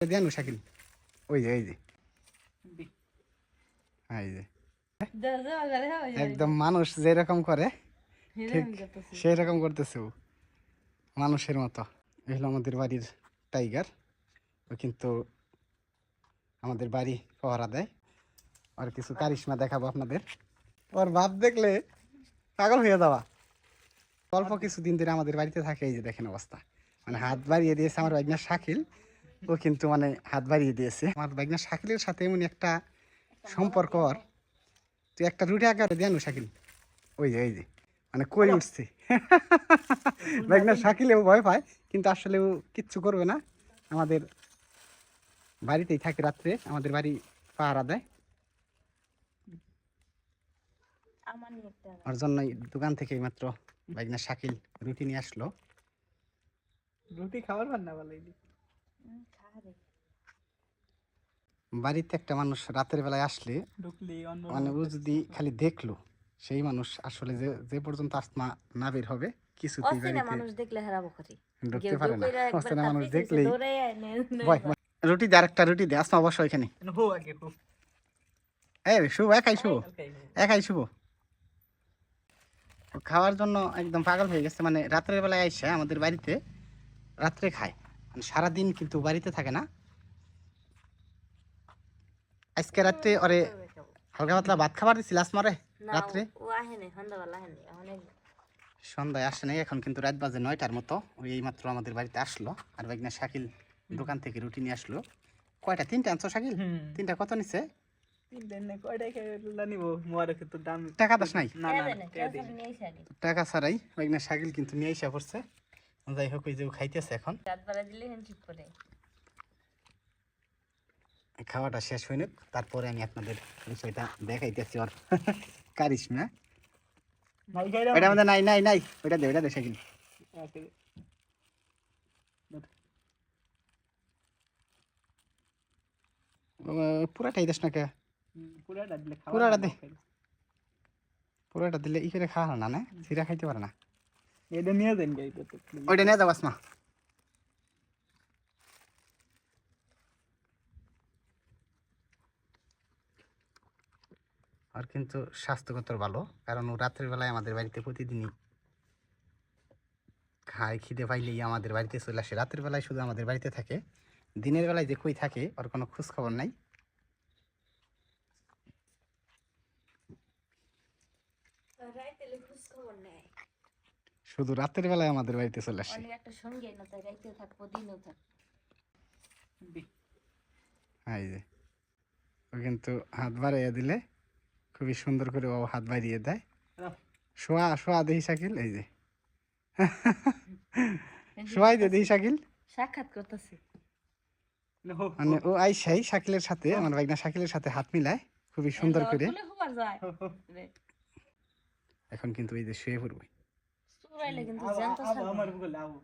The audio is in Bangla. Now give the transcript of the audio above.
দেন শাকিল। ওই যে ওই যে। এই যে। একদম মানুষ যেরকম করে ঠিক সেই রকম করতেছে ও। মানুষের মতো। এই হলো আমাদের বাড়ির টাইগার ও কিন্তু আমাদের বাড়ি পহরা দেয়। আর কিছু কারিশমা দেখাবো আপনাদের। ওর ভাব দেখলে পাগল হয়ে যাওয়া। অল্প কিছুদিন ধরে আমাদের বাড়িতে থাকে এই যে দেখেন অবস্থা। মানে হাত বাড়িয়ে দিয়েছে আমার বাইকনা শাকিল। ও কিন্তু মানে হাত বাড়িয়ে দিয়েছে। আমার বাইকনা শাকিলের সাথে এমন একটা সম্পর্ক ওর তুই একটা রুটি আকারে দেন শাকিল? ওই যে ওই যে মানে করে উঠছে? বাইকনা শাকিলেও ভয় পায় কিন্তু আসলে ও কিচ্ছু করবে না। আমাদের বাড়িতেই থাকে রাত্রে আমাদের বাড়ি পাহারা দেয়। ওর জন্যই দোকান থেকে মাত্র বাইকনা শাকিল রুটি নিয়ে আসলো। রুটি খাবার পার না। বাড়িতে একটা মানুষ রাতের বেলায় আসলে মানে ও যদি খালি দেখল সেই মানুষ আসলে যে যে পর্যন্ত আসমা না বের হবে কিছুতেই অচেনা বাড়িতে মানুষ দেখলে হারাবো খরি। ঢুকতে পারে না। অচেনা মানুষ দেখলেই ভয়। রুটি দে আরেকটা রুটি দে আসমা অবশ্যই এখানে। এই শুভ একাই শুভ। একাই শুভ? ও খাওয়ার জন্য একদম পাগল হয়ে গেছে মানে রাত্রের বেলায় আইসে আমাদের বাড়িতে রাত্রে খায়। মানে সারাদিন কিন্তু বাড়িতে থাকে না। আজকে রাত্রে ওরে হালকা পাতলা ভাত খাবার দিছিল আসমারে না, রাত্রে? সন্ধ্যায় আসে নাই এখন কিন্তু রাত বাজে নয়টার মতো ওই এইমাত্র আমাদের বাড়িতে আসলো আর বেগনা শাকিল দোকান থেকে রুটি নিয়ে আসলো। কয়টা তিনটা আনছো শাকিল? তিনটা কত নিছে? তিন দিন না কয়টা খেলা নিব মোয়ারে তো দাম টাকা দাস নাই। টাকা ছাড়াই শাকিল কিন্তু নিয়ে এসে পড়ছে। যাই হোক ওই যে খাইতেছে এখন। খাওয়াটা শেষ হয়ে নিক তারপরে আমি আপনাদের বিষয়টা দেখাইতেছি ওর কারিশমা। ওইটা আমাদের নাই নাই নাই ওইটা দে ওইটা দে শাকিল আচ্ছা, পুরাটাই দেশ না কে পুরাটা দিলে। পুরাটা দিলে ই করে খাওয়া না না? সিরা খাইতে পারে না? এটা নিয়ে যান গাই ওইটা নিয়ে যাব আসমা। আর কিন্তু স্বাস্থ্যগত ভালো কারণ ও রাত্রের বেলায় আমাদের বাড়িতে প্রতিদিনই খায় খিদে পাইলেই আমাদের বাড়িতে চলে আসে। রাতের বেলায় শুধু আমাদের বাড়িতে থাকে দিনের বেলায় যে কই থাকে ওর কোনো খোঁজ খবর নাই খোঁজ খবর নেয় শুধু রাতের বেলায় আমাদের বাড়িতে চলে আসে। একটা সঙ্গে না তাই রাইতেও থাকব দিনেও থাকব হ্যাঁ এই যে ও কিন্তু হাত বাড়াইয়া দিলে খুবই সুন্দর করে ও হাত বাড়িয়ে দেয়। শোয়া শোয়া দেহি শাকিল এই যে। শোয়াই দে দেহি শাকিল সাক্ষাৎ করতেছি। মানে ও আইসাই শাকিলের সাথে আমার বাইকনা শাকিলের সাথে হাত মিলায় খুবই সুন্দর করে। এখন কিন্তু এই যে শুয়ে পড়বে। চুরাইলে কিন্তু জ্যান্ত আমার বলে আবু